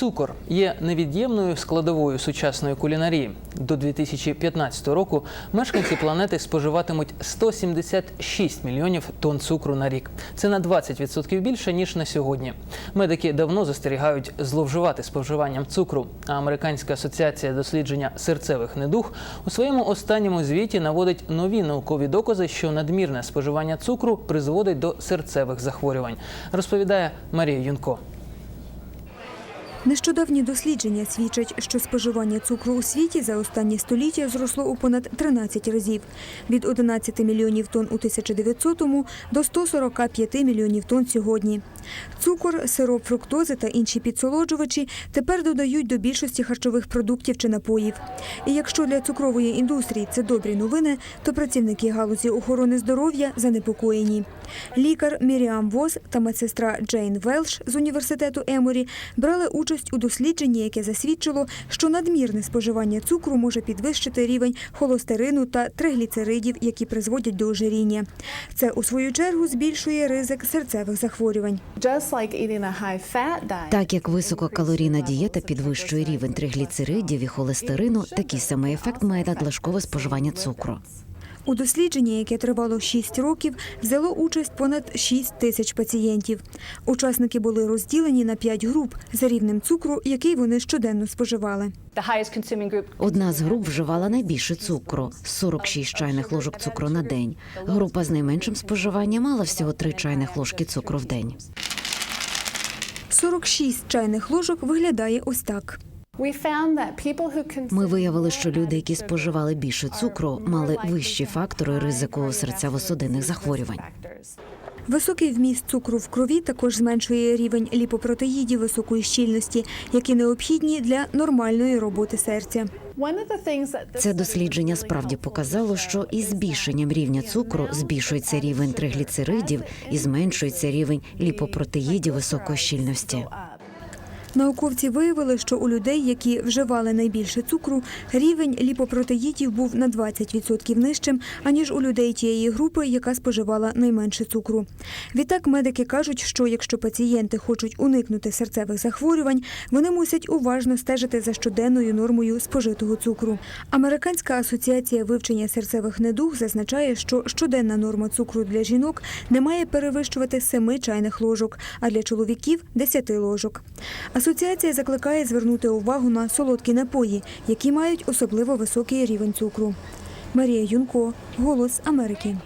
Цукор є невід'ємною складовою сучасної кулінарії. До 2015 року мешканці планети споживатимуть 176 мільйонів тонн цукру на рік. Це на 20% більше ніж на сьогодні. Медики давно застерігають зловживати споживанням цукру. А Американська асоціація дослідження серцевих недуг у своєму останньому звіті наводить нові наукові докази, що надмірне споживання цукру призводить до серцевих захворювань. Розповідає Марія Юнко. Нещодавні дослідження свідчать, що споживання цукру у світі за останні століття зросло у понад 13 разів – від 11 мільйонів тонн у 1900-му до 145 мільйонів тонн сьогодні. Цукор, сироп фруктози та інші підсолоджувачі тепер додають до більшості харчових продуктів чи напоїв. І якщо для цукрової індустрії це добрі новини, то працівники галузі охорони здоров'я занепокоєні. Лікар Міріам Воз та медсестра Джейн Велш з університету Еморі брали участь у дослідженні, яке засвідчило, що надмірне споживання цукру може підвищити рівень холостерину та тригліцеридів, які призводять до ожиріння. Це у свою чергу збільшує ризик серцевих захворювань. Так як висококалорійна дієта підвищує рівень тригліцеридів і холестерину, такий самий ефект має надлишкове споживання цукру. У дослідженні, яке тривало 6 років, взяло участь понад 6 тисяч пацієнтів. Учасники були розділені на 5 груп за рівнем цукру, який вони щоденно споживали. Одна з груп вживала найбільше цукру 46 чайних ложок цукру на день. Група з найменшим споживанням мала всього 3 чайних ложки цукру в день. 46 чайних ложок виглядає ось так. We found that people who consume Ми виявили, що люди, які споживали більше цукру, мали вищі фактори ризику серцево-судинних захворювань. Високий вміст цукру в крові також зменшує рівень ліпопротеїдів високої щільності, які необхідні для нормальної роботи серця. One of the things that this Це дослідження справді показало, що із збільшенням рівня цукру збільшується рівень тригліцеридів і зменшується рівень ліпопротеїдів високої щільності. Науковці виявили, що у людей, які вживали найбільше цукру, рівень ліпопротеїдів був на 20% нижчим, аніж у людей тієї групи, яка споживала найменше цукру. Відтак медики кажуть, що якщо пацієнти хочуть уникнути серцевих захворювань, вони мусять уважно стежити за щоденною нормою спожитого цукру. Американська асоціація вивчення серцевих недуг зазначає, що щоденна норма цукру для жінок не має перевищувати 7 чайних ложок, а для чоловіків 10 ложок. Асоціація закликає звернути увагу на солодкі напої, які мають особливо високий рівень цукру. Марія Юнко, Голос Америки.